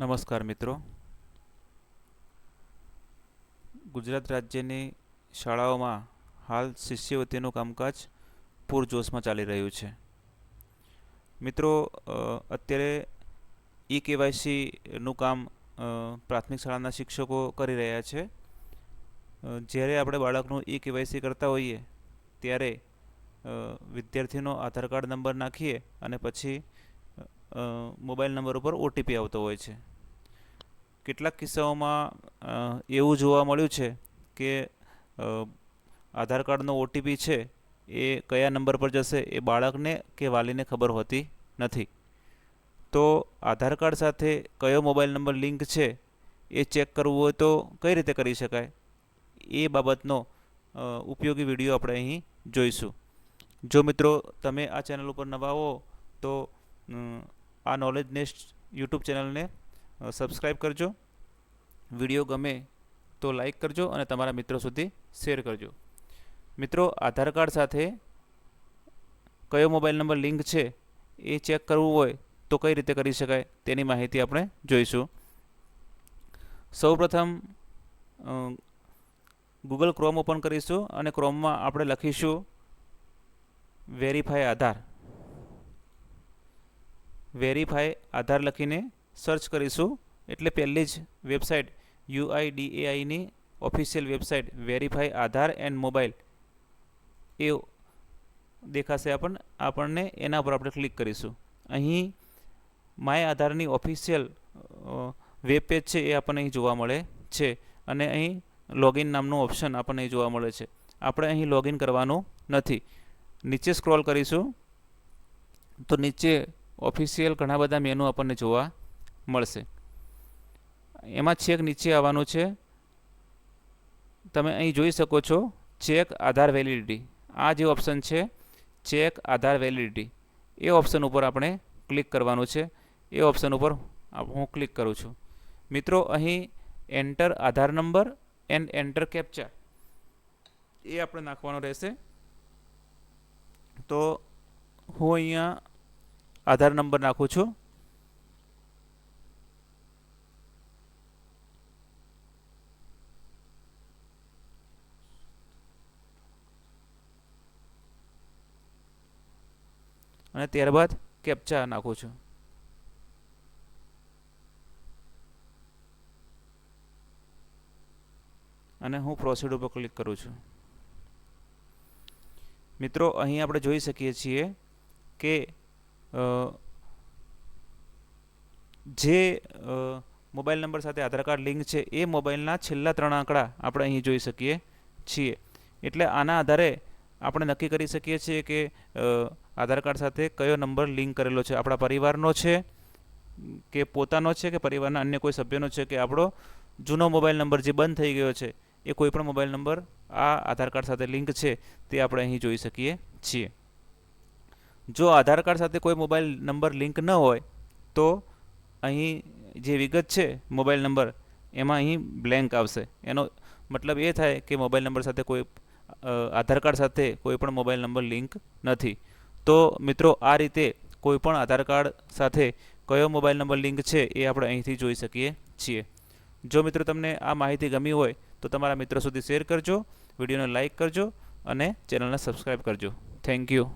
નમસ્કાર મિત્રો. ગુજરાત રાજ્યની શાળાઓમાં હાલ શિષ્યવૃત્તિનું કામકાજ પૂરજોશમાં ચાલી રહ્યું છે. મિત્રો અત્યારે ઈ કેવાયસીનું કામ પ્રાથમિક શાળાના શિક્ષકો કરી રહ્યા છે. જ્યારે આપણે બાળકનું ઈ કેવાયસી કરતા હોઈએ, ત્યારે વિદ્યાર્થીનો આધાર કાર્ડ નંબર નાખીએ અને પછી મોબાઈલ નંબર ઉપર ઓટીપી આવતો હોય છે. કેટલાક કિસ્સાઓમાં એવું જોવા મળ્યું છે કે આધાર કાર્ડનો ઓટીપી છે, એ કયા નંબર પર જશે એ બાળકને કે વાલીને ખબર હોતી નથી. તો આધાર કાર્ડ સાથે કયો મોબાઈલ નંબર લિંક છે, એ ચેક કરવું હોય તો કઈ રીતે કરી શકાય? એ બાબતનો ઉપયોગી વીડિયો આપણે અહીં જોઈશું. જો મિત્રો તમે આ ચેનલ ઉપર નવા હો, તો આ નોલેજ નેસ્ટ યુટ્યુબ ચેનલને સબસ્ક્રાઈબ કરજો. વીડિયો ગમે તો લાઈક કરજો અને તમારા મિત્રો સુધી શેર કરજો. મિત્રો, આધાર કાર્ડ સાથે કયો મોબાઈલ નંબર લિંક છે એ ચેક કરવું હોય તો કઈ રીતે કરી શકાય તેની માહિતી આપણે જોઈશું. સૌપ્રથમ ગૂગલ ક્રોમ ઓપન કરીશું અને ક્રોમમાં આપણે લખીશું વેરીફાય આધાર. વેરીફાય આધાર લખીને સર્ચ કરીશું. એટલે પહેલી જ website યુઆઈડીએઆઈની official website verify Aadhaar and mobile એ દેખાશે આપણને આપણને એના પર આપણે ક્લિક કરીશું. અહીં માય આધારની ઓફિશિયલ વેબ પેજ છે એ આપણને અહીં જોવા મળે છે. અને અહીં લોગિન નામનું ઓપ્શન આપણને અહીં જોવા મળે છે. આપણે અહીં લોગિન કરવાનું નથી. નીચે સ્ક્રોલ કરીશું. તો નીચે ઓફિશિયલ ઘણા બધા મેનુ આપણને જોવા મળશે. એમાં છેક નીચે આવવાનું છે. તમે અહીં જોઈ શકો છો ચેક આધાર વેલિડિટી આ જે ઓપ્શન છે ચેક આધાર વેલિડિટી એ ઓપ્શન ઉપર આપણે ક્લિક કરવાનું છે. એ ઓપ્શન ઉપર હું ક્લિક કરું છું. મિત્રો, અહીં enter Aadhaar number and enter captcha એ આપણે નાખવાનો રહેશે. તો હું અહીંયા આધાર નંબર નાખું છું. અને ત્યારબાદ કેપ્ચા નાખું છું. અને હું પ્રોસીડ ઉપર ક્લિક કરું છું. મિત્રો, અહીં આપણે જોઈ શકીએ છીએ કે જે મોબાઈલ નંબર સાથે આધાર કાર્ડ લિંક છે, એ મોબાઈલના છેલ્લા ત્રણ આંકડા આપણે અહીં જોઈ શકીએ છીએ. એટલે આના આધારે આપણે નક્કી કરી શકીએ છીએ કે આધાર કાર્ડ સાથે કયો નંબર લિંક કરેલો છે? આપણા પરિવારનો છે કે પોતાનો છે કે પરિવારના અન્ય કોઈ સભ્યનો છે કે આપણો? જૂનો મોબાઈલ નંબર જે બંધ થઈ ગયો છે, એ કોઈપણ મોબાઈલ નંબર આ આધાર કાર્ડ સાથે લિંક છે, તે આપણે અહીં જોઈ શકીએ છીએ. જો આધાર કાર્ડ સાથે કોઈ મોબાઈલ નંબર લિંક ન હોય, તો અહીં જે વિગત છે મોબાઈલ નંબર, એમાં અહીં બ્લેન્ક આવશે. એનો મતલબ એ થાય કે મોબાઈલ નંબર સાથે કોઈ આધાર કાર્ડ સાથે કોઈ પણ મોબાઈલ નંબર લિંક નથી. તો મિત્રો આ રીતે કોઈપણ આધાર કાર્ડ સાથે કયો મોબાઈલ નંબર લિંક છે એ આપણે અહીંથી જોઈ શકીએ છીએ. જો મિત્રો તમને આ માહિતી ગમી હોય તો તમારા મિત્રો સુધી શેર કરજો, વિડીયોને લાઈક કરજો અને ચેનલને સબસ્ક્રાઈબ કરજો. Thank you.